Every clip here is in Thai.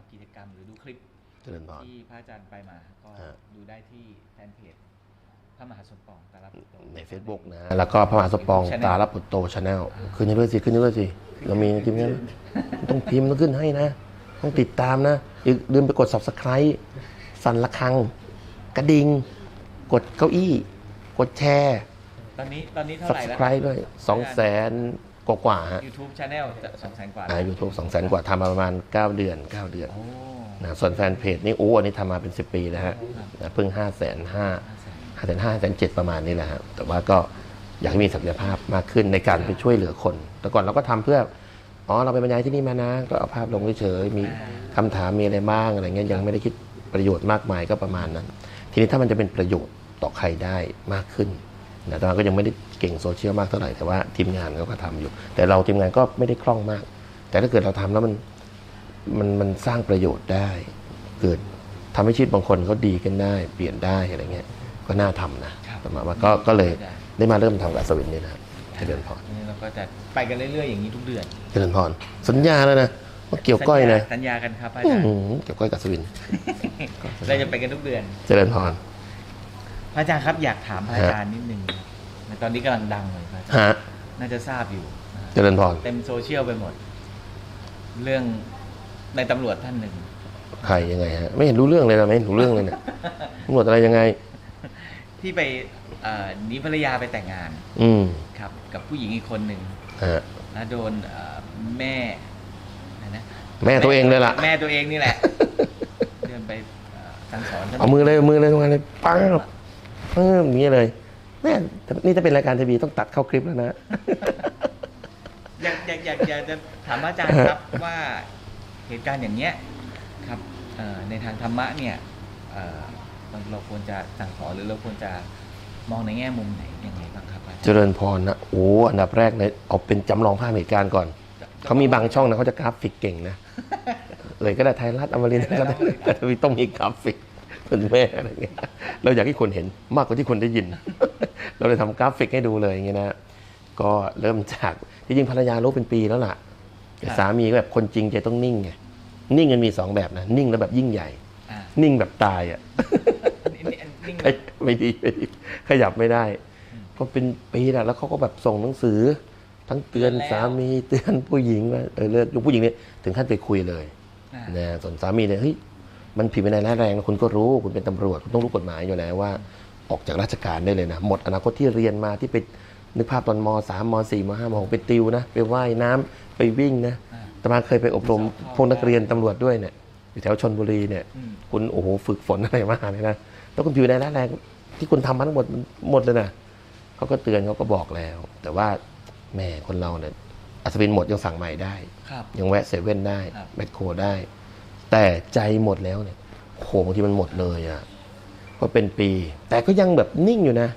พกิจกรรม หรือดูคลิปเจริญพร ที่พระอาจารย์ไปมา ก็ฮะ ดูได้ที่แฟนเพจพระมหาสมปองตาลับโต ใน Facebook นะ แล้วก็พระมหาสมปอง Channel ตาลับปุตโตชาแนลขึ้นให้ด้วยสิ ขึ้นให้ด้วยสิ เรามีทีมงานต้องพิมพ์ต้องขึ้นให้นะ ต้องติดตามนะอย่าลืมไปกด subscribe สั่นระฆัง กระดิ่ง กดเก้าอี้ กดแชร์ ตอนนี้ตอนนี้เท่าไหร่แล้ว subscribe ด้วยสองแสน กว่าๆฮะยูทูบชาแนลจะสองแสนกว่าอ่ายูทูบสองแสนกว่าทำมาประมาณ 9 เดือน 9 เดือนโอ้ นะส่วนแฟนเพจนี่โอ้อันนี้ทำมาเป็น 10 ปีแล้วฮะนะเพิ่ง 5 5 0 0 0 0 5 5 0 0 0 5 5 0 0 0 ประมาณนี้แหละฮะแต่ว่าก็อยากให้มีศักยภาพมากขึ้นในการไปช่วยเหลือคน แต่ก่อนเราก็ทำเพื่อ อ๋อ เราไปบรรยายที่นี่มานะ ก็เอาภาพลงเฉยๆมีคำถามมีอะไรบ้างอะไรเงี้ยยังไม่ได้คิดประโยชน์มากมายก็ประมาณนั้น ทีนี้ถ้ามันจะเป็นประโยชน์ต่อใครได้มากขึ้น นะตอนนั้นก็ยังไม่ได้เก่งโซเชียลมากเท่าไหร่แต่ว่าทีมงานเขาก็ทำอยู่ แต่เราทีมงานก็ไม่ได้คล่องมาก แต่ถ้าเกิดเราทำแล้วมันมันมันสร้างประโยชน์ได้ เกิดทำให้ชีวิตบางคนเขาดีขึ้นได้เปลี่ยนได้อะไรเงี้ยก็น่าทำนะครับประมาณว่าก็ก็เลยได้มาเริ่มทำกับสวินนี่นะครับเจริญพรนี่เราก็จะไปกันเรื่อยๆอย่างนี้ทุกเดือนเจริญพรสัญญาแล้วนะว่าเกี่ยวก้อยนะสัญญากันครับอาอื้จาอรย์หือเกี่ยวก้อยกับสวินเราจะไปกันทุกเดือนเจริญพร พระอาจารย์ครับอยากถามพระอาจารย์นิดนึงครับในตอนนี้กำลังดังเลยพระอาจารย์ฮะน่าจะทราบอยู่นะเจริญพรเต็มโซเชียลไปหมด เรื่องในตำรวจท่านหนึ่ง ใครยังไงฮะไม่เห็นรู้เรื่องเลยนะไม่เห็นรู้เรื่องเลยเนี่ยตำรวจอะไรยังไง ที่ไปเอ่อหนีภรรยาไปแต่งงานอืมครับ กับผู้หญิงอีกคนหนึ่งฮะแล้วโดนเอ่อแม่อะไรนะแม่ตัวเองเลยล่ะ แม่ตัวเองนี่แหละ เดินไปเอ่อสั่งสอนท่านเอามือเลยเอามือเลยทำงานเลยปั งปังอย่างนี้เลยแม่นี่ถ้าเป็นรายการทีวีต้องตัดเข้าคลิปแล้วนะ อยากอยากอยากอยากจะถามอาจารย์ครับว่าเหตุการณ์อย่างเนี้ยครับเอ่อในทางธรรมะเนี่ยเอ่อเราเราควรจะสั่งสอนหรือเราควรจะมองในแง่มุมไหนยังไงบ้างครับอาจารย์เจริญพรนะโอ้อันดับแรกเลยเอาเป็นจำลองภาพเหตุการณ์ก่อนเขามีบางช่องนะเขาจะกราฟิกเก่งนะเลยก็ได้ไทยรัฐอมรินทร์ก็ได้แต่ทวีต้องมีกราฟิก คุณแม่อะไรเงี้ยเราอยากให้คนเห็นมากกว่าที่คนได้ยิน เราเลยทำกราฟิกให้ดูเลยอย่างเงี้ยนะก็เริ่มจากที่จริงภรรยารู้เป็นปีแล้วล่ะแต่สามีก็แบบคนจริงใจต้องนิ่งไงนิ่งมันมีสองแบบนะนิ่งแล้วแบบยิ่งใหญ่อ่านิ่งแบบตายอะนี่นี่นี่ขยไม่ดีไม่ดีขยับไม่ได้ก็เป็นปีแล้วแล้วเขาก็แบบส่งหนังสือ ทั้งเตือนสามีเตือนผู้หญิงว่าเออเลิกผู้หญิงเนี่ยถึงขั้นไปคุยเลยอ่านะส่วนสามีเนี่ยเฮ้ย มันผิดวินัยร้ายแรงนะคุณก็รู้คุณเป็นตำรวจคุณต้องรู้กฎหมายอยู่แล้วว่า ออกจากราชการได้เลยนะ หมดอนาคตที่เรียนมาที่ไปนึกภาพตอนมสามมสี่มห้ามหกไปติวนะไปว่ายน้ำไปวิ่งนะอ่าแต่มาเคยไปอบรมพวกนักเรียนตำรวจด้วยเนี่ยอยู่แถวชนบุรีเนี่ยอืมคุณโอ้โหฝึกฝนอะไรมาเลยนะแล้วคุณผิวในร้ายแรงที่คุณทำมาทั้งหมดมันหมดเลยนะเขาก็เตือนเขาก็บอกแล้ว แต่ว่าแหม่คนเราเนี่ยอัศวินหมดยังสั่งใหม่ได้ครับยังแวะเซเว่นได้ครับแมคโครได้ แต่ใจหมดแล้วเนี่ยโหบางทีมันหมดเลยอะก็เป็นปี แต่ก็ยังแบบนิ่งอยู่นะ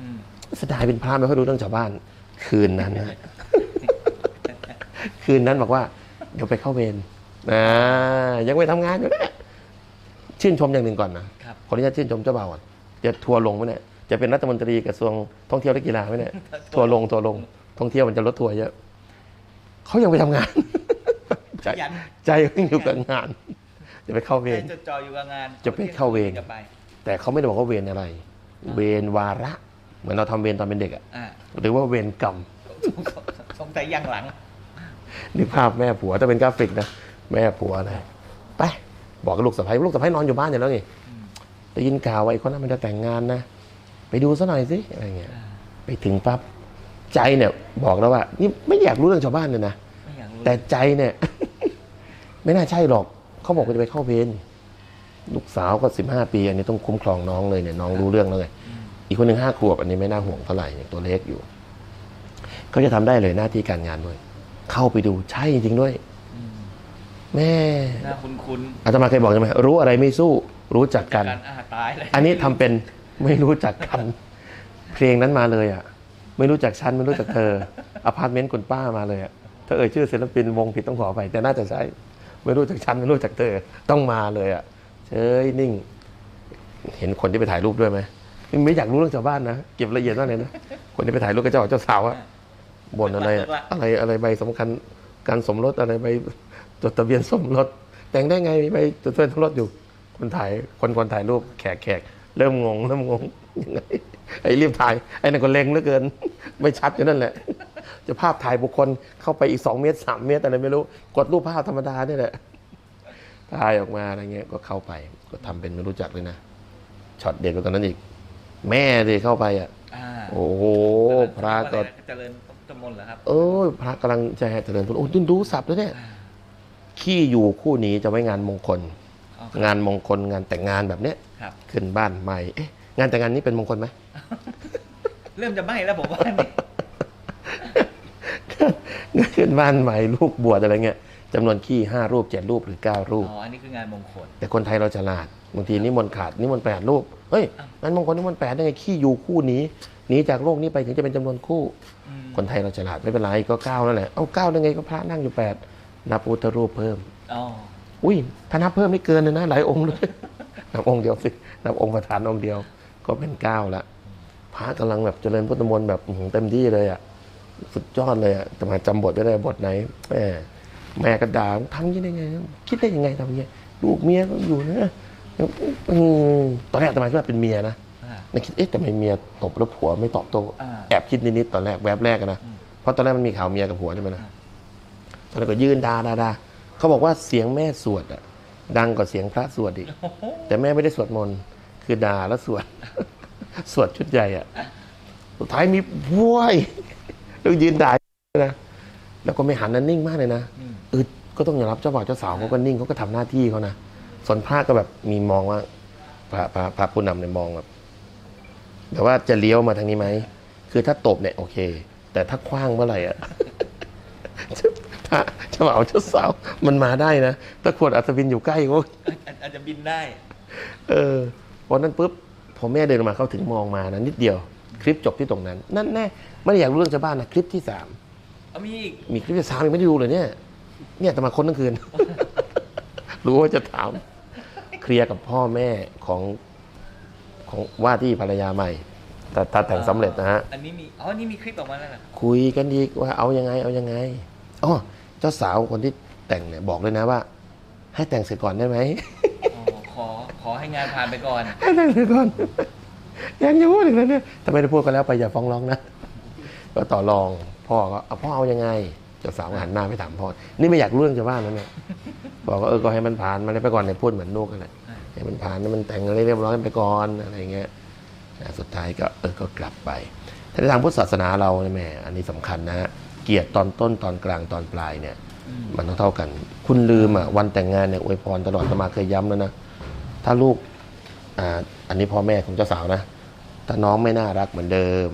อืมเสยดายเป็นพระไม่ค่อยรู้เรื่องชาวบ้าน คืนนั้นนะคืนนั้นบอกว่า เดี๋ยวไปเข้าเวรนะยังไม่ทำงานอยู่นะชื่นชมอย่างหนึ่งก่อนนะครับขออนุญาตชื่นชมเจ้าบ่าวก่อนจะทัวร์ลงไหมเนี่ยจะเป็นรัฐมนตรีกระทรวงท่องเที่ยวและกีฬาไหมเนี่ยทัวร์ลงทัวร์ลงท่องเที่ยวมันจะลดทัวร์เยอะเขายังไปทำงาน ใจขยัน ใจยังอยู่กับงาน จะไปเข้าเวใจรจดจ่ออยู่กับงานจะไปเข้าเวร จะไปแต่เขาไม่ได้บอกว่าเวรอะไร เวรวาระ เหมือนเราทำเวรตอนเป็นเด็กอะอ่าหรือว่าเวรกรรม สงสัยยังหลัง นึกภาพแม่ผัวถ้าเป็นกราฟิกนะ แม่ผัวเลยไปบอกกับลูกสะใภ้ลูกสะใภ้นอนอยู่บ้านอยู่แล้วไงอืม ได้ยินข่าวว่าไอ้คนนั้นมันจะแต่งงานนะ ไปดูซะหน่อยสิอะไรเงี้ยอ่าไปถึงปั๊บใจเนี่ยบอกแล้วว่า นี่ไม่อยากรู้เรื่องชาวบ้านเลยนะ ไม่อยากรู้แต่ใจเนี่ย ไม่น่าใช่หรอก เขาบอกว่าจะไปเข้าเวรลูกสาวก็สิบห้าปี อันนี้ต้องคุ้มครองน้องเลยเนี่ยน้องรู้เรื่องแล้วไงอืมอีกคนหนึ่งห้าขวบอันนี้ไม่น่าห่วงเท่าไหร่ยังตัวเล็กอยู่เขาจะทำได้เลยหน้าที่การงานด้วย เข้าไปดูใช่จริงด้วยอืมแม่หน้าคุ้นคุ้นอาตมาเคยบอกใช่ไหมรู้อะไรไม่สู้ รู้จักๆกันการอาตายเลยอันนี้ทำเป็นไม่รู้จักกัน เพลงนั้นมาเลยอะ ไม่รู้จักฉันไม่รู้จักเธออพาร์ตเมนต์คุณป้ามาเลยอะถ้าเอ่ยชื่อศิลปินวงผิดต้องขอไปแต่น่าจะใช่ ไม่รู้จักฉันไม่รู้จักเธอต้องมาเลยอะเฉยนิ่ง เห็นคนที่ไปถ่ายรูปด้วยไหมไม่อยากรู้เรื่องชาวบ้านนะเก็บละเอียดมากเลยนะคนที่ไปถ่ายรูปกับเจ้าบ่าวเจ้าสาวอะบ่นอะไรอะอะไรอะไรใบสำคัญการสมรสอะไรใบจดทะเบียนสมรสแต่งได้ไงมีไปตัวตัวทั้งรถอยู่ คนถ่ายคนคนถ่ายรูปแขกแขกเริ่มงงเริ่มงงยังไงไอ้รีบถ่ายไอ้นั่นก็เล็งเหลือเกิน ไม่ชัดอยู่นั่นแหละ จะภาพถ่ายบุคคลเข้าไปอีกสองเมตรสามเมตรอะไรไม่รู้ กดรูปภาพธรรมดาเนี่ยแหละถ่ายออกมาอะไรเงี้ยก็เข้าไป ก็ทำเป็นไม่รู้จักเลยนะช็อตเด็ดกว่าตอนนั้นอีก แม่เลยเข้าไปอะอ่าโอ้โหพระก็เจริญตมนต์เหรอครับ เออพระกำลังจะแห่เจริญพระโอ้ยดูสับแล้วเนี่ยอ่าขี้อยู่คู่นี้จะไว้งานมงคลอ๋องานมงคลงานแต่งงานแบบเนี้ยครับขึ้นบ้านใหม่เอ๊ะงานแต่งงานนี้เป็นมงคลไหมเริ่มจะไหม้แล้วผมว่านี่ ขึ้นบ้านใหม่ลูกบวชอะไรเงี้ยจำนวนขี้ห้ารูปเจ็ดรูปหรือเก้ารูป อ๋อ อันนี้คืองานมงคล แต่คนไทยเราฉลาดบางทีนิมนต์ขาดนิมนต์แปดรูปเฮ้ยอ้าวงานมงคลนิมนต์แปดได้ไงขี้อยู่คู่นี้หนีจากโลกนี้ไปถึงจะเป็นจำนวนคู่ อืมคนไทยเราฉลาดไม่เป็นไรก็เก้านั่นแหละเอาเก้าได้ไงก็พระนั่งอยู่แปดนับพุทธรูปเพิ่ม อ๋อ อุ้ยถ้านับเพิ่มนี่เกินเลยนะ หลายองค์เลย นับองค์เดียวสินับองค์ประธานองค์เดียว ก็เป็นเก้าละพระกำลังแบบเจริญพุทธมนต์แบบอื้อหือเต็มที่เลยอะ สุดยอดเลยอะแต่มาจำบทไม่ได้บทไหนแม่แม่ก็ด่าทำอยังไงได้ไง คิดได้ยังไงทำอย่างเงี้ยลูกเมียก็อยู่นะอืมตอนแรกทำไมคิดว่าเป็นเมียนะอ่าในคิดเอ๊ะทำไมเมียตบแล้วผัวไม่ตอบโต้อ่า แอบคิดนิดๆตอนแรกแวบแรกอะนะอืมเพราะตอนแรกมันมีข่าวเมียกับผัวใช่ไหมนะอ่าตอนนั้นก็ยืนด่าด่าด่าเขาบอกว่าเสียงแม่สวดอะดังกว่าเสียงพระสวดอีกโอ้โหแต่แม่ไม่ได้สวดมนต์คือด่าแล้วสวด สวดชุดใหญ่อะสุดท้ายมีว้วย แล้วยืนด่านะแล้วก็ไม่หันนั้นนิ่งมากเลยนะอืมอึดก็ต้องยอมรับเจ้าบ่าวเจ้าสาวเขาก็นิ่งเขาก็ทำหน้าที่เขานะส่วนพระก็แบบมีมองว่าพระพระพระผู้นำเนี่ยมองแบบแบบว่าจะเลี้ยวมาทางนี้ไหมคือถ้าตบเนี่ยโอเค แต่ถ้าคว้างเมื่อไหร่อะถ้าเจ้าบ่าวเจ้าสาวมันมาได้นะถ้าขวดอัศวินอยู่ใกล้ก็อาจอาจจะบินได้ เออพอนั้นปุ๊บพอแม่เดินมาเขาถึงมองมานะนิดเดียว คลิปจบที่ตรงนั้น นั่นแน่ไม่ได้อยากรู้เรื่องชาวบ้านนะคลิปที่สามเอามีอีกมีคลิปที่สามยังไม่ได้ดูเลยเนี่ย เนี่ยแต่มาค้นทั้งคืน รู้ว่าจะถาม เคลียร์กับพ่อแม่ของของว่าที่ภรรยาใหม่แต่ถ้าแต่งสำเร็จนะฮะ อันนี้มี อ๋อ นี่มีคลิปออกมาแล้วนะคุยกันอีกว่าเอายังไง เอายังไงอ๋อเจ้าสาวคนที่แต่งเนี่ยบอกเลยนะว่า ให้แต่งเสร็จก่อนได้ไหมอ๋อขอ ขอให้งานผ่านไปก่อน ให้แต่งเสร็จก่อน ยังจะพูดอีกแล้วเนี่ยแต่ไม่ได้พูดกันแล้วไปอย่าฟ้องร้องนะก็ต่อรองพ่อก็เอาพ่อเอายังไงเจ้าสาวหันหน้าไปถามพ่อนี่ไม่อยากรู้เรื่องชาวบ้านนั่นเนี่ยบอกว่าเออก็ให้มันผ่านมาเลยไปก่อนเนี่ยพูดเหมือนลูกกันแหละให้มันผ่านมันแต่งอะไรเรียบร้อยไปก่อนอะไรเงี้ยนะสุดท้ายก็เออก็กลับไปถ้าในทางพุทธศาสนาเราเนี่ยแม่อันนี้สำคัญนะฮะเกียรติตอนต้นตอนกลางตอนปลายเนี่ย มันต้องเท่ากัน คุณลืมอะวันแต่งงานเนี่ยอวยพรตลอดตมาเคยย้ำแล้วนะถ้าลูก อ่าอันนี้พ่อแม่ของเจ้าสาวนะถ้าน้องไม่น่ารักเหมือนเดิม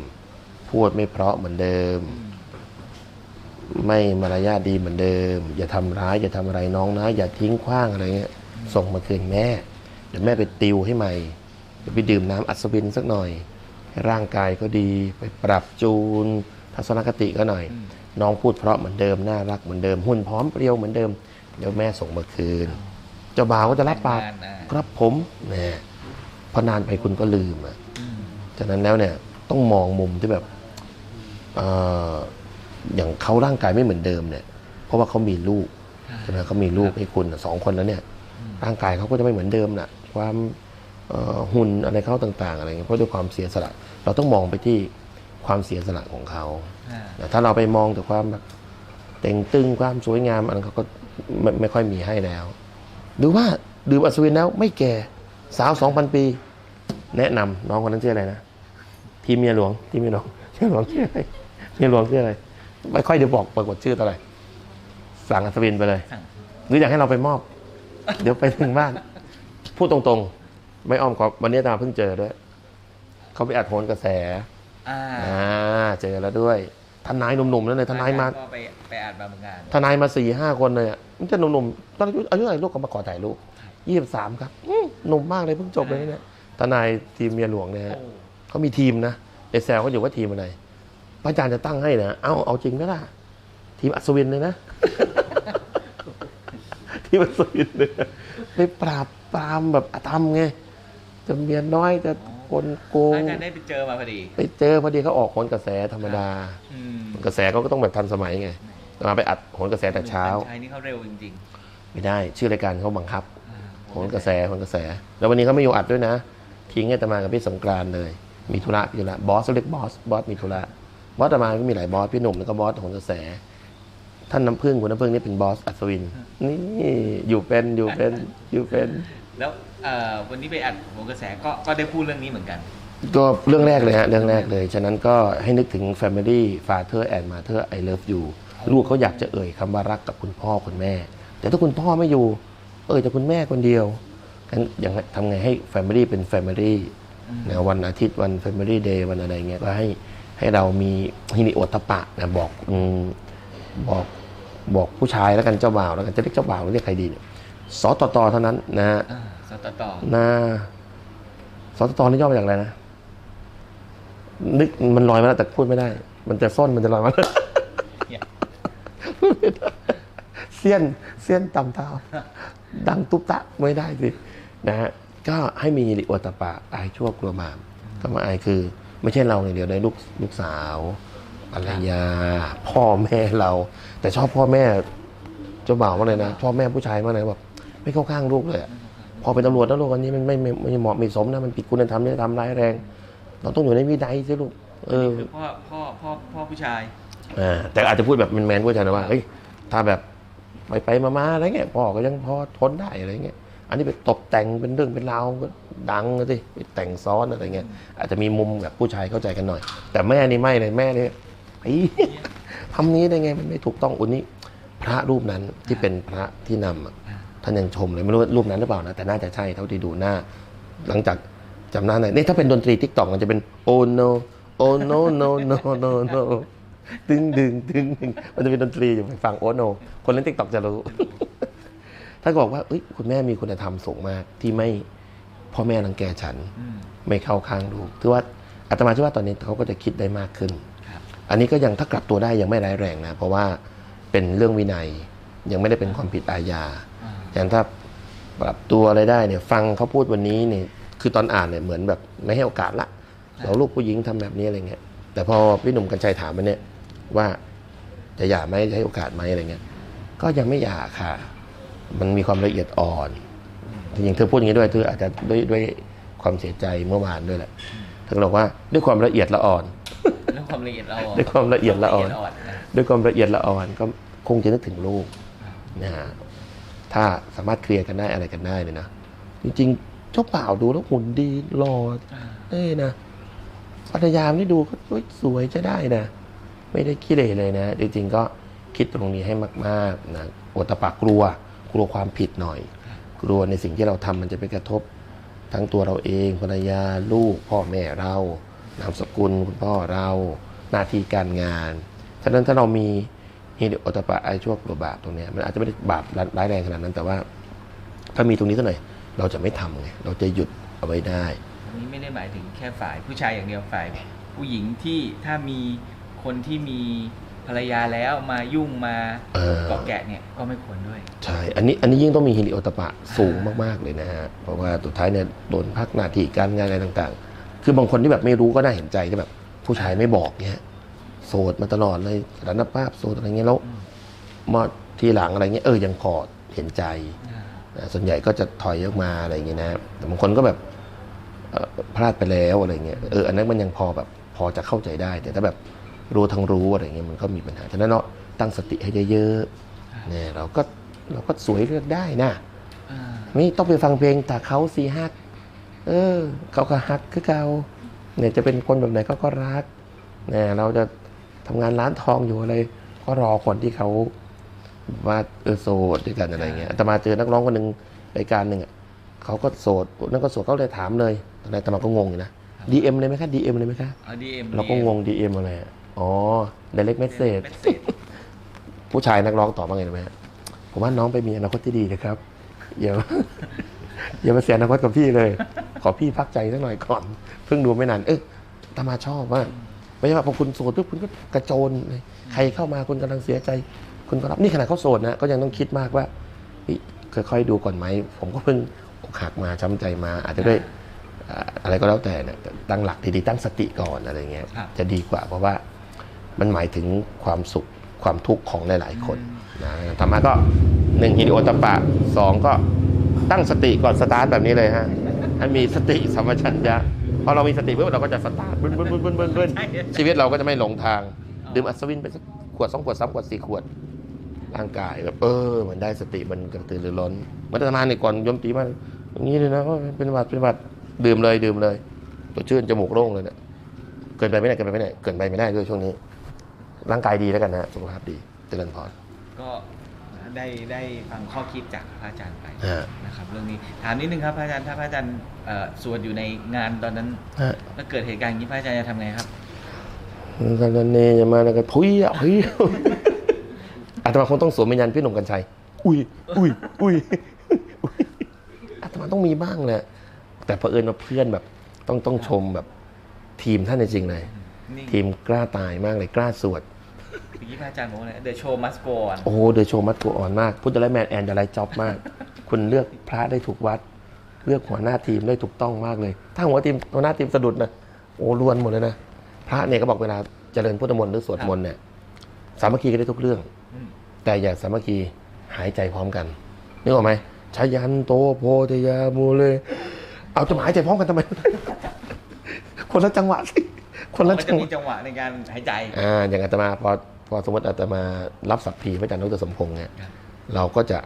พูดไม่เพราะเหมือนเดิม ไม่มารยาทดีเหมือนเดิม อย่าทำร้ายอย่าทำอะไรน้องนะ อย่าทิ้งขว้างอะไรเงี้ย ส่งมาคืนแม่ เดี๋ยวแม่ไปติวให้ใหม่ เดี๋ยวไปดื่มน้ำอัศวินสักหน่อยให้ร่างกายก็ดีไปปรับจูน ทัศนคติก็หน่อยอืมน้องพูดเพราะเหมือนเดิมน่ารักเหมือนเดิมหุ่นพร้อมเพรียวเหมือนเดิมเดี๋ยวแม่ส่งมาคืน เจ้าบ่าวก็จะรับปากงานอะครับผมแหม พอนานไปคุณก็ลืมอะอืมฉะนั้นแล้วเนี่ยต้องมองมุมที่แบบเอ่ออย่างเขาร่างกายไม่เหมือนเดิมเนี่ย เพราะว่าเขามีลูกใช่ไหมเขามีลูกให้คุณน่ะสองคนแล้วเนี่ย ร่างกายเขาก็จะไม่เหมือนเดิมน่ะ ความเอ่อหุ่นอะไรเขาต่างๆอะไรเงี้ยเพราะด้วยความเสียสละ เราต้องมองไปที่ความเสียสละของเขาอ่าแต่ถ้าเราไปมองแต่ความแบบเต่งตึงความสวยงามอันนั้นเขาก็ไม่ไม่ค่อยมีให้แล้ว หรือว่าดื่มอัศวินแล้วไม่แก่ สาวสองพันปี แนะนำน้องคนนั้นชื่ออะไรนะทีมเมียหลวงทีมเมียหลวงเมียหลวงชื่ออะไรเมียหลวงชื่ออะไร ไม่ค่อยเดี๋ยวบอกปรากฏชื่อตัวอะไรสั่งอัศวินไปเลยสั่งหรืออยากให้เราไปมอบ เดี๋ยวไปถึงบ้าน พูดตรงๆ ไม่อ้อมขอบวันนี้อาตมาเพิ่งเจอด้วยเขาไปอัดโหนกระแสอ่าอ่าเจอแล้วด้วยทนายหนุ่มๆนั่นเลยทนายมาก็ไปไปอ่านมาเหมือนกันทนายมาสี่ห้าคนเลยอะมันจะหนุ่มๆตอนอายุอายุอะไหรลูกก็มาขอถ่ายรูป ยี่สิบสามครับอื้อหนุ่มมากเลยเพิ่งจบเลยเนี่ยทนายทีมเมียหลวงเนี่ยฮะโอ้เขามีทีมนะเอแซลเขาอยู่ว่าทีมอะไรพระอาจารย์จะตั้งให้นะเอาเอาจริงไหมล่ะ ทีมอัศวินเลยนะ ทีมอัศวินเลยนะไปปราบปรามแบบอธรรมไงจะเมียน้อยจะคนโกงอาจารย์ได้ไปเจอมาพอดี ไปเจอพอดีเขาออกโหนกระแสธรรมดาอืมกระแสเขาก็ต้องแบบทันสมัยไงมาไปอัดโหนกระแสแต่เช้าชายนี่เขาเร็วจริงไม่ได้ ชื่อรายการเขาบังคับ อ่าโหนกระแสโหนกระแส แล้ววันนี้เขาไม่อยู่อัดด้วยนะ ทิ้งให้ตมากับพี่สงกรานต์เลย มีธุระพี่ธุระบอสเรียกบอสบอสมีธุระบอสตมาก็มีหลายบอสพี่หนุ่มแล้วก็บอสโหนกระแส ท่านน้ำพึ่งคุณน้ำพึ่งนี่เป็นบอสอัศวิน นี่อยู่เป็นอยู่เป็นอยู่เป็น แล้วเอ่อวันนี้ไปอัดโหนกระแสก็ก็ได้พูดเรื่องนี้เหมือนกัน ก็เรื่องแรกเลยฮะเรื่องแรกเลย ฉะนั้นก็ให้นึกถึง Family Father and Mother I love you ลูกเขาอยากจะเอ่ยคำว่ารักกับคุณพ่อคุณแม่ แต่ถ้าคุณพ่อไม่อยู่ เอ่ยแต่คุณแม่คนเดียวงั้นยังไงทำไงให้ Family เป็น Family นะวันอาทิตย์วัน Family Day วันอะไรเงี้ยก็ให้ให้เรามีฮินิโอตตปะนะบอกอืมบอกบอกผู้ชายแล้วกันเจ้าบ่าวแล้วกันจะเรียกเจ้าบ่าวหรือเรียกใครดีเนี่ยสตตเท่านั้นนะฮะอ่าสตต่อนาสตตนี่ย่อมาจากอะไรนะ นึกมันลอยมาแล้วแต่พูดไม่ได้ มันจะซ่อนมันจะลอยมาเนี่ยเสี้ยนเสี้ยนตำเท้า ดังตุ๊บตะไม่ได้สินะฮะก็ให้มีริโอตปะอายชั่วกลัวบาปคำว่าอายคือ ไม่ใช่เราอย่างเดียวได้ลูกลูกสาวภรรยา พ่อแม่เรา แต่ชอบพ่อแม่เจ้าบ่าวมากเลยนะชอบแม่ผู้ชายมากเลยแบบไม่เข้าข้างลูกเลยอะพอเป็นตำรวจแล้วลูกอันนี้มันไม่ไม่ไม่เหมาะไม่สมนะมันผิดคุณธรรมนี่ทำร้ายแรง เราต้องอยู่ในวินัยสิลูกเออคือพ่อพ่อพ่อพ่อผู้ชายอ่าแต่อาจจะพูดแบบแมนๆผู้ชายนะว่าเฮ้ยถ้าแบบ ไปไปมาๆอะไรเงี้ยพ่อก็ยังพอทนได้อะไรเงี้ยอันนี้ไปตกแต่งเป็นเรื่องเป็นราวก็ดังเลยสิไปแต่งซ้อนอะไรเงี้ยอาจจะมีมุมแบบผู้ชายเข้าใจกันหน่อย แต่แม่นี่ไม่เลยแม่นี่ไอ้ทำนี้ได้ไงมันไม่ถูกต้องอุนนี้พระรูปนั้นที่เป็นพระที่นำอะอ่าท่านยังชมเลยไม่รู้ว่ารูปนั้นหรือเปล่านะแต่น่าจะใช่เท่าที่ดูหน้า หลังจากจำหน้าได้นี่ถ้าเป็นดนตรีทิกตอกมันจะเป็น oh no oh no no no no no ดึงดึงดึงดึงมันจะเป็นดนตรีอยู่ไปฟัง oh no คนเล่นทิกตอกจะรู้ ถ้าบอกว่าเอ้ยคุณแม่มีคุณธรรมสูงมาก ที่ไม่พ่อแม่รังแกฉันอืมไม่เข้าข้างลูกถือว่าอาตมาเชื่อว่าตอนนี้เขาก็จะคิดได้มากขึ้นครับอันนี้ก็ยังถ้ากลับตัวได้ยังไม่ร้ายแรงนะ เพราะว่าเป็นเรื่องวินัยยังไม่ได้เป็นความผิดอาญาอ่าอย่างถ้าปรับตัวอะไรได้เนี่ย ฟังเขาพูดวันนี้เนี่ยคือตอนอ่านเนี่ยเหมือนแบบไม่ให้โอกาสละเราลูกผู้หญิงทำแบบนี้อะไรเงี้ยแต่พอพี่หนุ่มกัญชัยถามมาเนี่ย ว่าจะหย่าไหมจะให้โอกาสไหมอะไรเงี้ย ก็ยังไม่หย่าค่ะ มันมีความละเอียดอ่อนจริงๆเธอพูดอย่างนี้ด้วยเธออาจจะด้วยด้วยความเสียใจเมื่อวานด้วยแหละเธอก็บอกว่าด้วยความละเอียดละอ่อนเรื่องความละเอียดเราด้วยความละเอียดละอ่อนละเอียดอ่อนนะด้วยความละเอียดละอ่อนก็คงจะนึกถึงลูกครับนะฮะถ้าสามารถเคลียร์กันได้อะไรกันได้เนี่ยนะจริงๆเจ้าบ่าวดูแล้วหุ่นดีหล่ออ่าเอ้ยนะภรรยามนี่ดูก็เฮ้ยสวยจะได้นะ ไม่ได้ขี้เหร่เลยนะ จริงๆก็คิดตรงนี้ให้มากๆนะโอตะปากกลัว กลัวความผิดหน่อย กลัวในสิ่งที่เราทำมันจะไปกระทบ ทั้งตัวเราเองภรรยาลูก พ่อแม่เรานามสกุลคุณพ่อเราหน้าที่การงาน ฉะนั้นถ้าเรามีฮิริโอตปะไอชั่วกลัวบาปตรงนี้มันอาจจะไม่ได้บาปร้ายแรงขนาดนั้น แต่ว่า ถ้ามีตรงนี้สักหน่อยเราจะไม่ทำไงเราจะหยุดเอาไว้ได้นี้ไม่ได้หมายถึงแค่ฝ่ายผู้ชายอย่างเดียวฝ่ายผู้หญิงที่ถ้ามี คนที่มีภรรยาแล้วมายุ่งมาเออ เกาะแกะเนี่ยก็ไม่ควรด้วย ใช่ อันนี้อันนี้ยิ่งต้องมีฮิริโอตปะสูงมากๆเลยนะฮะ เพราะว่าสุดท้ายเนี่ยโดนพักหน้าที่การงานอะไรต่างๆ คือบางคนที่แบบไม่รู้ก็น่าเห็นใจที่แบบ ผู้ชายไม่บอกเนี่ยโสดมาตลอดเลยสถานภาพโสดอะไรเงี้ยแล้วอืมมาทีหลังอะไรเงี้ยเออยังพอเห็นใจอ่านะส่วนใหญ่ก็จะถอยออกมาอะไรเงี้ยนะแต่บางคนก็แบบเอ่อพลาดไปแล้วอะไรเงี้ยเอออันนั้นมันยังพอแบบพอจะเข้าใจได้ แต่ถ้าแบบ รู้ทั้งรู้อะไรเงี้ยมันก็มีปัญหาฉะนั้นเนาะตั้งสติให้เยอะๆเนี่ยเราก็เราก็สวยเลือกได้นะอ่าไม่ต้องไปฟังเพลงแต่เขาสีฮัก เออ เขาก็ฮักคือเขาเนี่ยจะเป็นคนแบบไหนเขาก็รักเนี่ยเราจะทำงานร้านทองอยู่อะไรก็รอคนที่เขาว่าเออโสดด้วยกันอะไรเงี้ยแต่มาเจอนักร้องคนหนึ่งรายการหนึ่งอะเขาก็โสดนั่นก็โสดเขาเลยถามเลยตอนแรกแต่มาก็งงอยู่นะ DM เลยไหมคะ DM เลยไหมคะเอาดีเอ็มเราก็งง DM อะไรอะ อ๋อ direct เมส message เซจผู้ชายนักร้องตอบว่าไงรู้ไหมฮะผมว่าน้องไปมีอนาคตที่ดีนะครับอย่าอย่ามาเสียอนาคตกับพี่เลย ขอพี่พักใจสักหน่อยก่อน เพิ่งดูไม่นาน เอ๊ะตามาชอบว่าไม่ใช่ว่าพอคุณโสดปุ๊บคุณก็กระโจนเลยใครเข้ามาคุณกำลังเสียใจ คุณก็รับนี่ขนาดเขาโสดนะก็ยังต้องคิดมากว่าเฮ้ยค่อยๆดูก่อนไหมผมก็เพิ่งอกหักมาช้ำใจมา อาจจะด้วยอ่าอะไรก็แล้วแต่เนี่ยตั้งหลักดีๆตั้งสติก่อนอะไรเงี้ยครับจะดีกว่าเพราะว่า มันหมายถึงความสุขความทุกข์ของหลาย ๆ คนนะธรรมะก็หนึ่งฮิริโอตปปะสองก็ตั้งสติก่อนสตาร์ทแบบนี้เลยฮะให้มีสติสัมปชัญญะพอเรามีสติปุ๊บเราก็จะสตาร์ทบึ้นบึ้นบึ้นบึ้นบึ้นบึ้นใช่ชีวิตเราก็จะไม่หลงทาง ดื่มอัศวินไปสักขวดสองขวดสามขวดสี่ขวดร่างกายแบบเออมันได้สติมันกระตือรือร้นเหมื่อนตมาเนี่ยก่อนโยมตีมาอย่างนี้เลยนะว่าเป็นหวัดเป็นหวัดดื่มเลยดื่มเลยตัวชื่นจมูกโล่งเลยเนี่ยเกินไปไม่ได้เกินไปไม่ได้เกินไปไม่ได้ด้วยช่วงนี้ ร่างกายดีแล้วกันนะฮะสุขภาพดีเจริญพร ก็ได้ได้ฟังข้อคิดจากพระอาจารย์ไปฮะ นะครับเรื่องนี้ถามนิดนึงครับพระอาจารย์ถ้าพระอาจารย์เอ่อสวดอยู่ในงานตอนนั้นฮะแล้วเกิดเหตุการณ์อย่างนี้พระอาจารย์จะทำไงครับ กันนันเนจะมาแล้วก็ทุยอะเฮ้ยอาตมาคงต้องสวมวิญญาณพี่หนุ่มกัญชัย อุ้ยอุ้ยอุ้ยอุ้ยอาตมาต้องมีบ้างแหละแต่เผอิญว่าเพื่อนแบบ ต้องต้องชมแบบทีมท่านจริงๆเลย นี่ ทีมกล้าตายมากเลยกล้าสวดเมื่ อกี้พระอาจารย์บอกว่าอะไร The show must go on โอ้โหเดอะโชว์มัตตัวอ่อนมากพุทธไลแมนแอนจะไลจ็อบมาก คุณเลือกพระได้ถูกวัด เลือกหัวหน้าทีมได้ถูกต้องมากเลย ถ้าหัวทีมหัวหน้าทีมสะดุดนะโอ้ล้วนหมดเลยนะพระเนี่ยก็บอกเวลาเจริญพุทธมนต์หรือสวดมนต์เนี่ยสามัคคีกันได้ทุกเรื่องอืมแต่อย่าสามัคคีหายใจพร้อมกันนึกออกไหมชายันโตโพธิยามูเลยเอาจะมาหายใจพร้อมกันทำไม คนละจังหวะสิคนละมันจัจะงหมีวะจังหวะในการหายใจ อ่า อย่างอาตมาพอ พอสมมติอาตมารับสัพพีพระอาจารย์ดรสมพงษ์เนี่ยครับเราก็จะ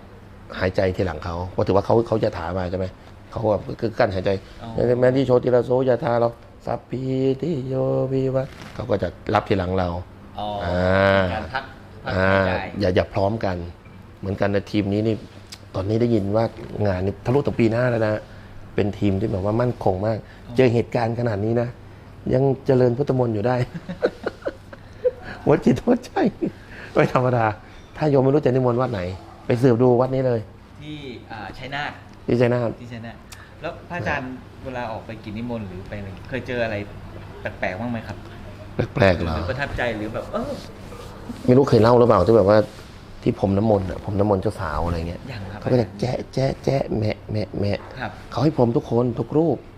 หายใจทีหลังเขาเพราะถือว่าเขาเขาจะถามมาใช่ไหมเขาก็คือกั้นหายใจอ๋อแม้ที่โชติระโสยาทาเราสัพพีติโยวิวะเขาก็จะรับทีหลังเราอ๋ออ่าการพักพักอ่าหายใจอย่าอย่าพร้อมกัน เหมือนกันในทีมนี้นี่ตอนนี้ได้ยินว่างานนี่ทะลุถึงปีหน้าแล้วนะเป็นทีมที่แบบว่ามั่นคงมาก เจอเหตุการณ์ขนาดนี้นะ ยังเจริญพุทธมนต์อยู่ได้ วัดจิตวัดใจไม่ธรรมดา ถ้าโยมไม่รู้จะนิมนต์วัดไหน ไปสืบดูวัดนี้เลย ที่อ่าชัยนาทที่ชัยนาทที่ชัยนาทแล้วพระอาจารย์เวลาออกไปกินนิมนต์หรือไปอะไรเคยเจออะไรแปลกๆบ้างไหมครับแปลกๆหเหรอรือประทับใจหรือแบบเออไม่รู้เคยเล่าหรือเปล่าที่แบบว่าที่ผมน้ำมนต์อะผมน้ำมนต์เจ้าสาวอะไรเงี้ยอย่างครับเขาก็จะแจ๊ะแจ๊ะแจ๊ะแมะแมะแมะครับเขาให้ผมทุกคนทุกรูปอ่า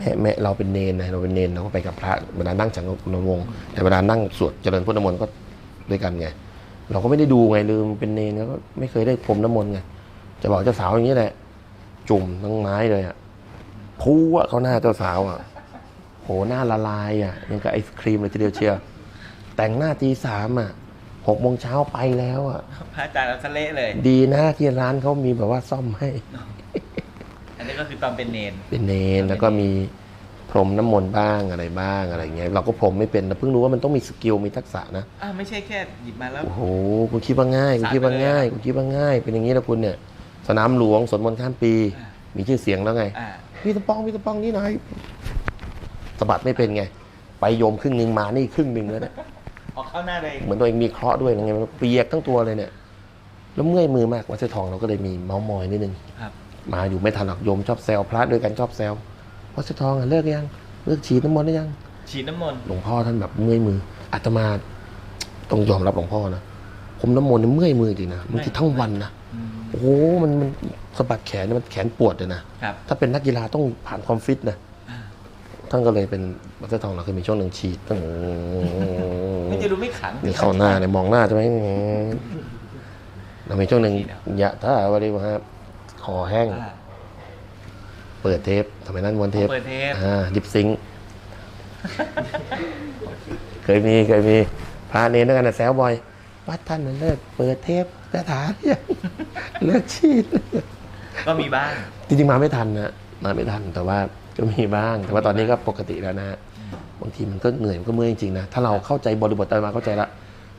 แม่แม่เราเป็นเนนนะเราเป็นเนนเราก็ไปกับพระเวลานั่งฉันนวงศ์แต่เวลานั่งสวดเจริญพุทธมนต์ก็ด้วยกันไงเราก็ไม่ได้ดูไงลืมเป็นเนนแล้วก็ไม่เคยได้พรมน้ำมนต์ไงจะบอกเจ้าสาวอย่างนี้แหละ จุ่มทั้งไม้เลยอะพูอะเขาหน้าเจ้าสาวอะโหหน้าละลายอะยังกับไอศครีมเลยทีเดียวเชียวแต่งหน้าตีสามอะหกโมงเช้าไปแล้วอะพระอาจารย์เราทะเละเลย ดีนะที่ร้านเขามีแบบว่าซ่อมให้ อันนี้ก็คือตอนเป็นเนน เป็นเนนแล้วก็มีพรมน้ำมนต์บ้างอะไรบ้างอะไรเงี้ยเราก็พรมไม่เป็นเราเพิ่งรู้ว่ามันต้องมีสกิลมีทักษะนะอ่าไม่ใช่แค่หยิบมาแล้ว โอ้โหคุณคิดว่าง่ายคุณคิดว่าง่ายคุณคิดว่าง่าย เป็นอย่างนี้นะคุณเนี่ย สนามหลวงสวนมนต์ข้ามปี อ่า มีชื่อเสียงแล้วไง อ่าพี่ตะปองพี่ตะปองนี่หน่อยสะบัดไม่เป็นไง ไปโยมครึ่งหนึ่งมานี่ครึ่งหนึ่งแล้วเนี่ยออกเข้าหน้าเลยเหมือนตัวเองมีเคราะห์ด้วยไงมันเปียกทั้งตัวเลยเนี่ย แล้วเมื่อยมือมากวัดเสทองเราก็เลยมีเมาส์มอยนิดนึง ครับ มาอยู่ไม่ทันหรอกโยมชอบแซวพระด้วยกันชอบแซววัดเสทองอะเลิกยังเลิกฉีดน้ำมนต์ได้ยัง ฉีดน้ำมนต์หลวงพ่อท่านแบบเมื่อยมืออาตมาต้องยอมรับหลวงพ่อนะผมน้ำมนต์เนี่ยเมื่อยมือจริงนะบางทีทั้งวันนะอืม โอ้โหมันมันสะบัดแขนเนี่ยมันแขนปวดเลยนะครับ ถ้าเป็นนักกีฬาต้องผ่านความฟิตนะอ่าท่านก็เลยเป็นวัดเสทองเราเคยมีช่วงหนึ่งฉีดตั้ง ไม่จะดูไม่ขัง นี่เข้าหน้าเนี่ยมองหน้าใช่ไหมเรามีช่วงหนึ่งยะถ้าวริวครับ คอแห้ง อ่าเปิดเทปทำไมนั้นม้วนเทปเปิดเทปอ่าดิบซิงค์ เคยมีเคยมีพระเนรด้วยกันนะแซวบ่อย วัดท่านน่ะเลิกเปิดเทปกระถาเนี่ยงเลิกชีด ก็มีบ้าง จริงๆมาไม่ทันนะมาไม่ทันแต่ว่าก็มีบ้าง แต่ว่าตอนนี้ก็ปกติแล้วนะฮะบางทีมันก็เหนื่อยมันก็เมื่อยจริงๆนะถ้าเราเข้าใจบริบทตามมาเข้าใจละ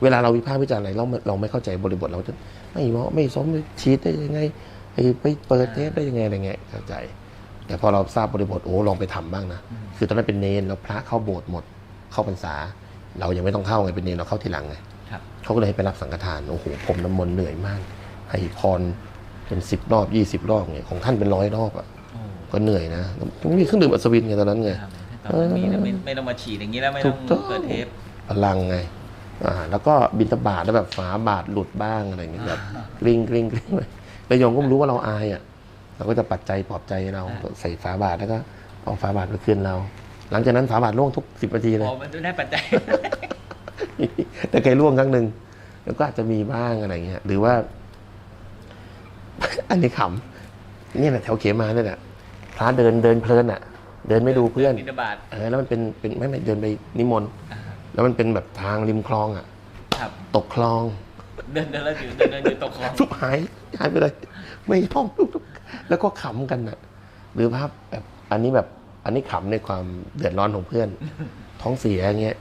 เวลาเราวิพากษ์วิจารณ์อะไรเราไม่เราไม่เข้าใจบริบทเราจะไม่เหมาะไม่สมชีดได้ยังไง ไอ้ไปเปิดเทปได้ยังไงอะไรเงี้ยเข้าใจ แต่พอเราทราบบริบทโอ้ลองไปทำบ้างนะอืมคือตอนนั้นเป็นเนนแล้วพระเข้าโบสถ์หมดเข้าพรรษา เรายังไม่ต้องเข้าไงเป็นเนนเราเข้าทีหลังไงครับเขาก็เลยให้ไปรับสังฆทานโอ้โหผมน้ำมนต์เหนื่อยมาก ให้พรเป็นสิบรอบยี่สิบรอบเนี่ยของท่านเป็นร้อยรอบอะโอ้ก็เหนื่อยนะต้องมีเครื่องดื่มอัศวินไงตอนนั้นไงครับตอนนั้นมีแล้วไม่ไม่ต้องมาฉีดอย่างนี้แล้วไม่ต้องถูกต้องเปิดเทปพลังไงอ่าแล้วก็บินตบาทแล้วแบบฝาบาทหลุดบ้างอะไรอย่างเงี้ยแบบกริ้งกริ้งกริ้งไป แล้วโยมก็ไม่รู้ว่าเราอายอะ เราก็จะปัจจัยปลอบใจเราใส่ฝาบาทแล้วก็เอาฝาบาทไปคืนเรา หลังจากนั้นฝาบาทล่วงทุกสิบนาทีเลยอ๋อมันได้ปัจจัยแต่เคยล่วงครั้งหนึ่งแล้วก็อาจจะมีบ้างอะไรเงี้ย หรือว่า อันนี้ขำนี่แหละแถวเขมาเนี่ยแหละพระเดินเดินเพลินอะ เดินไม่ดูเพื่อนบิณฑบาตเออแล้วมันเป็นเป็นไม่ไม่เดินไปนิมนต์อ่าแล้วมันเป็นแบบทางริมคลองอะครับตกคลอง เดินเดินแล้วอยู่เดินเดินอยู่ตกคลองทุบหายหายไปเลย ไม่ยอมลุกแล้วก็ขำกันอะ หรือภาพแบบอันนี้แบบอันนี้ขำในความเดือดร้อนของเพื่อน ท้องเสียอย่างเงี้ย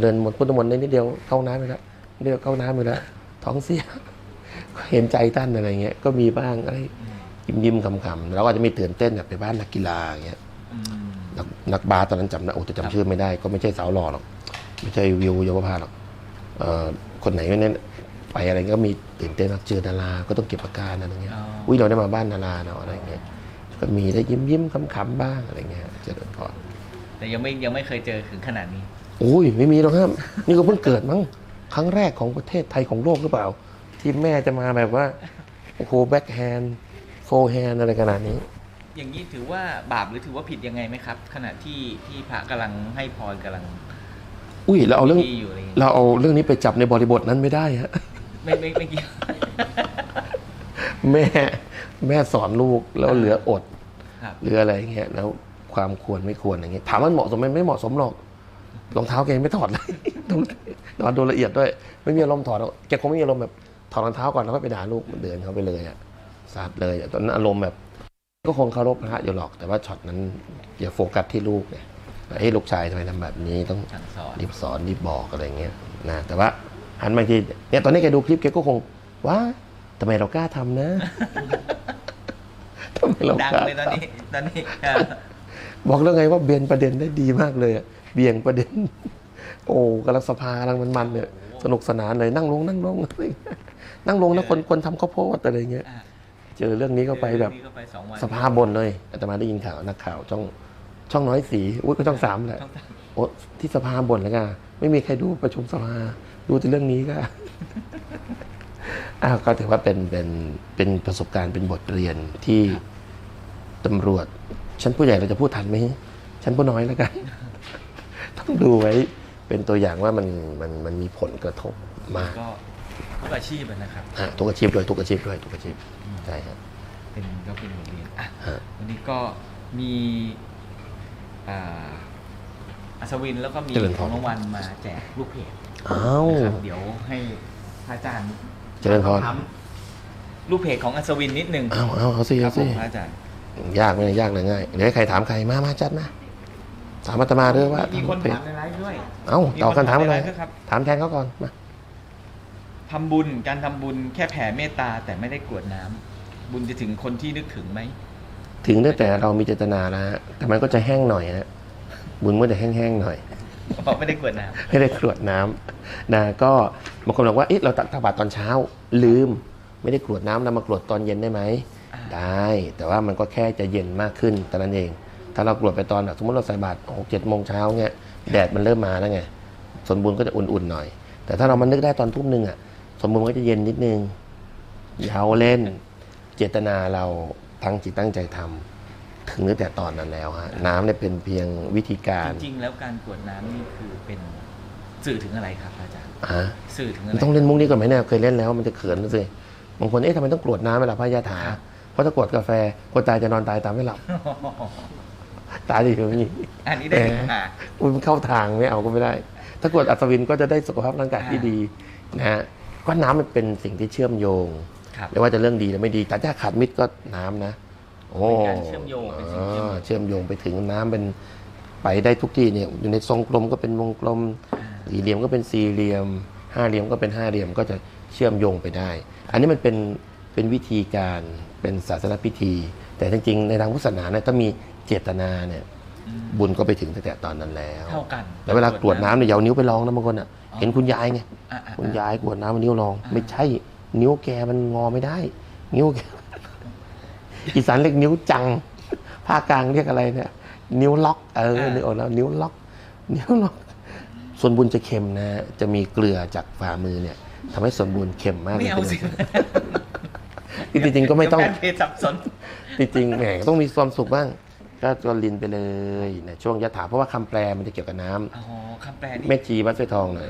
เดินหมดพุทธมนต์ได้นิดเดียวเข้าน้ำไปแล้วนิดเดียวเข้าน้ำไปแล้วท้องเสียเห็นใจท่านอะไรเงี้ยก็มีบ้างอะไรยิ้มยิ้มขำๆแล้วก็จะมีตื่นเต้นแบบไปบ้านนักกีฬาอย่างเงี้ยนักนักบาสตอนนั้นจำได้โอ้จะจำชื่อไม่ได้ ก็ไม่ใช่สาวหล่อหรอกไม่ใช่วิวเยาวภาหรอกเอ่อคนไหนไม่เน้น ไปอะไรก็มีตื่นเต้นนักเจอดาราก็ต้องเก็บอาการอะไรเงี้ยอ๋ออุ้ยเราได้มาบ้านดาราเนาะอะไรเงี้ยก็มีได้ยิ้มยิ้มๆขำๆบ้างอะไรเงี้ยเจริญพรแต่ยังไม่ยังไม่เคยเจอถึงขนาดนี้โอ้ยไม่มีหรอกครับ นี่ก็เพิ่งเกิดมั้งครั้งแรกของประเทศไทยของโลกหรือเปล่า ที่แม่จะมาแบบว่าโอ้โหแบ็คแฮนด์โฟร์แฮนด์อะไรขนาดนี้ อย่างนี้ถือว่าบาปหรือถือว่าผิดยังไงไหมครับ ขณะที่ที่พระกำลังให้พรกำลัง อุ้ยเราเอาเรื่องที่อยู่อะไรอย่างเงี้ยเราเอาเรื่องนี้ไปจับในบริบทนั้นไม่ได้ฮะ ไม่ไม่ไม่เกี่ยวแม่แม่สอนลูกแล้วเหลืออดครับ หรืออะไรอย่างเงี้ยแล้วความควรไม่ควรอย่างเงี้ยถามว่าเหมาะสมไหมไม่เหมาะสมหรอกรองเท้าแกยังไม่ถอดเลยต้องนอนดูละเอียดด้วย ไม่มีอารมณ์ถอดหรอกแกคงไม่มีอารมณ์แบบถอดรองเท้าก่อนแล้วก็ไปด่าลูกมันเดินเข้าไปเลยอะสาดเลยอะตอนนั้นอารมณ์แบบ ก็คงเคารพพระอยู่หรอก แต่ว่าช็อตนั้นอย่าโฟกัสที่ลูกเนี่ยว่าเอ้ลูกชายทำไมทำแบบนี้ต้อง สั่งสอน รีบสอนรีบบอกอะไรเงี้ยนะแต่ว่า หันมาอีกทีเนี่ยตอนนี้แกดูคลิปแกก็คงว่าทำไมเรากล้าทำนะทำไมเราดังกล้าเลยตอนนี้ตอนนี้เออบอกแล้วไงว่าเบียนประเด็นได้ดีมากเลยอะเบี่ยงประเด็น โอ้กำลังสภากำลังมันๆเนี่ยสนุกสนานเลยนั่งลงนั่งลงอะไรเงี้ยนั่งลงนะคนคนทำข้าวโพดอะไรเงี้ย อะเจอเรื่องนี้ก็ไปแบบนี่ก็ไปสองวันสภาบนเลยอาตมาได้ยินข่าวนักข่าวช่องช่องน้อยสี อุ้ยก็ช่องสามแหละ ต้องตามโอ้ที่สภาบ่นแล้วกันไม่มีใครดูประชุมสภา ดูแต่เรื่องนี้ก็อ้าวก็ถือว่าเป็นเป็นเป็นประสบการณ์เป็นบทเรียนที่ตำรวจชั้นผู้ใหญ่เราจะพูดทันไหมชั้นผู้น้อยแล้วกัน ต้องดูไว้เป็นตัวอย่างว่ามันมันมันมีผลกระทบมากก็ทุกอาชีพอะนะครับฮะทุกอาชีพด้วยทุกอาชีพด้วยทุกอาชีพใช่ฮะเป็นก็เป็นบทเรียนอะฮะวันนี้ก็มีอ่าอัศวินแล้วก็มีเจริญพรของรางวัลมาแจกลูกเพจ อ้าว นะครับเดี๋ยวให้พระอาจารย์เจริญพร ถามลูกเพจของอัศวินนิดนึงเอาเอาเอาสิครัเอาบผสิมพระอาจารย์ยากไหมยากหรือง่ายเดี๋ยวให้ใครถามใครมามาจัดมาถามอาตมาด้วยว่ามีคนทำเพจถามในไลฟ์ด้วยเอ้าตอบคำถามในอะไรไลฟ์ด้วยครับถามแทนเขาก่อนมาทำบุญการทำบุญแค่แผ่เมตตาแต่ไม่ได้กรวดน้ำบุญจะถึงคนที่นึกถึงไหมถึงตั้งแต่เรามีเจตนาแล้วฮะแต่มันก็จะแห้งหน่อยฮะบุญมันจะแห้งๆหน่อยบอก ไม่ได้กรวดน้ไม่ได้กรวดน้ำนะก็บางคนบอกว่าเอ๊ะเราตักตาบาตรตอนเช้า ลืม ไม่ได้กรวดน้ำเรามากรวดตอนเย็นได้ไหมำอ่าได้ แต่ว่ามันก็แค่จะเย็นมากขึ้นแต่นั้นเอง ถ้าเรากรวดไปตอนแบบสมมติเราใส่บาตรหกเจ็ดโมงเช้าเนี่ยแดดมันเริ่มมาแล้วไงส่วนบุญก็จะอุ่นๆหน่อย แต่ถ้าเรามันนึกได้ตอนทุ่มหนึ่งอะสมบุญก็จะเย็นนิดนึงอยาวเล่น เจตนาเราตั้งจิตตั้งใจทำ ถึงตั้งแต่ตอนนั้นแล้วฮะน้ำเนี่ยเป็นเพียงวิธีการจริงๆ แล้วการกรวดน้ำนี่คือเป็นสื่อถึงอะไรครับอาจารย์ ฮะสื่อถึงอะมันไรต้องเล่นมุกนี้ก่อนไหมเนี่ยเคยเล่นแล้วมันจะเขินนะสิบางคนเอ๊ะทำไมต้องกรวดน้ำเวลาพระยาถาครับเพราะถ้ากรวดกาแฟคนตายจะนอนตายตามไม่หลับตายจะอยู่อย่างนี้ อันนี้ได้แหมอ่าอุ้ยมันเข้าทางไม่เอาก็ไม่ได้ ถ้ากรวดอัศวินก็จะได้สุขภาพร่างกายที่อ่าดีนะฮะก็น้ำมันเป็นสิ่งที่เชื่อมโยงครับ ไม่ว่าจะเรื่องดีหรือไม่ดีแต่ถ้าขาดมิตรก็น้ำนะโอ้ เป็นการเชื่อมโยงเป็นสิ่งเชื่อมโยงอ่าเชื่อมโยงไปถึงน้ำเป็นไปได้ทุกที่เนี่ยอยู่ในทรงกลมก็เป็นวงกลมสี่เหลี่ยมก็เป็นสี่เหลี่ยมห้าเหลี่ยมก็เป็นห้าเหลี่ยมก็จะเชื่อมโยงไปได้ อันนี้มันเป็นเป็นวิธีการเป็นศาสนพิธี แต่จริงๆในทางพุทธศาสนาเนี่ยถ้ามีเจตนาเนี่ยอืมบุญก็ไปถึงตั้งแต่ตอนนั้นแล้วเท่ากันแล้วเวลากรวดน้ำเนี่ยอยาเอานิ้วไปลองนะบางคนอะอ๋อเห็นคุณยายไงอะอะคุณยายกรวดน้ำเอานิ้วลองอ่าไม่ใช่ นิ้วแกมันงอไม่ได้ นิ้วแก อีสานเรียกนิ้วจัง ภาคกลางเรียกอะไรเนี่ย นิ้วล็อก เออนึกออกแล้วนิ้วล็อก นิ้วล็อก ส่วนบุญจะเค็มนะ จะมีเกลือจากฝ่ามือเนี่ยทำให้ส่วนบุญเค็มมากไม่เอาสิจริงๆก็ไม่ต้องเดี๋ยวแฟนเพจสับสนจริงๆแหมต้องมีความสุขบ้างก็ก็ลินไปเลยนะช่วงยะถาเพราะว่าคำแปลมันจะเกี่ยวกับน้ำอ๋อคำแปลนี่แม่ชีวัดสร้อยทองหน่อย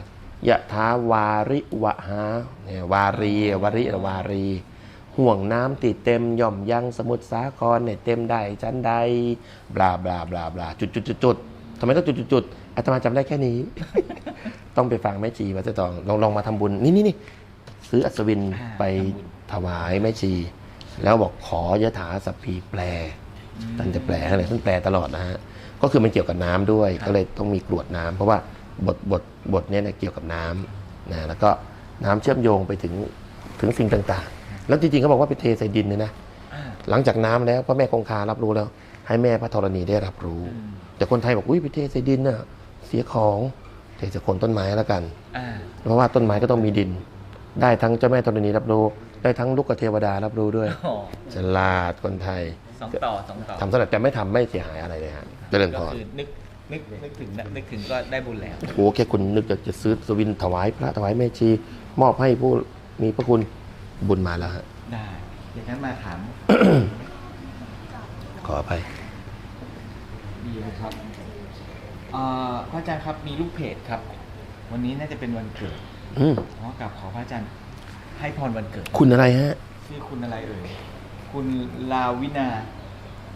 ยะถาวาริวะหาเนี่ยวารีวาริวารีโหห่วงน้ำติดเต็มย่อมยังสมุทรสาครเนี่ยเต็มได้ชั้นใดบลาบลาบลาบลาจุดจุดจุดจุดทำไมต้องจุดจุดจุดอาตมาจำได้แค่นี้ ต้องไปฟังแม่ชีวัดเจ้าตองลองลองมาทำบุญนี่นี่นี่ซื้ออัศวินอ่าไปทำบุญถวายแม่ชี แล้วบอกขอยะถาสัพพีแปลท่านจะแปลอะไรท่านแปลตลอดนะฮะก็คือมันเกี่ยวกับน้ำด้วยครับก็เลยต้องมีกรวดน้ำเพราะว่าบทบทบทเนี้ยเนี่ยเกี่ยวกับน้ำนะแล้วก็น้ำเชื่อมโยงไปถึงถึงสิ่งต่างๆ แล้วจริงๆเขาบอกว่าไปเทใส่ดินเลยนะอ่าหลังจากน้ำแล้วพระแม่คงคารับรู้แล้ว ให้แม่พระธรณีได้รับรู้อืมแต่คนไทยบอกอุ้ยไปเทใส่ดินน่ะเสียของเทใส่โคนต้นไม้แล้วกันอ่าเพราะว่าต้นไม้ก็ต้องมีดิน ได้ทั้งเจ้าแม่ธรณีรับรู้ ได้ทั้งลูกเทวดารับรู้ด้วยอ๋อฉลาดคนไทยสองต่อสองต่อทำสำเร็จแต่ไม่ทำไม่เสียหายอะไรเลยฮะเจริญพก็รคือนึกนึกนึกถึงนะนึกถึงก็ได้บุญแล้วโอ้แค่คุณนึกจะจะซื้อสวินถวายพระถวายแม่ชี มอบให้ผู้มีพระคุณ บุญมาแล้วฮะได้ อย่างนั้นมาถาม ขออภัยดีเลยครับเอ่อพระอาจารย์ครับมีลูกเพจครับ วันนี้น่าจะเป็นวันเกิดอืมขอกลับขอพระอาจารย์ให้พรวันเกิด คุณอะไรฮะ ชื่อคุณอะไรเอ่ย คุณลาวินาอ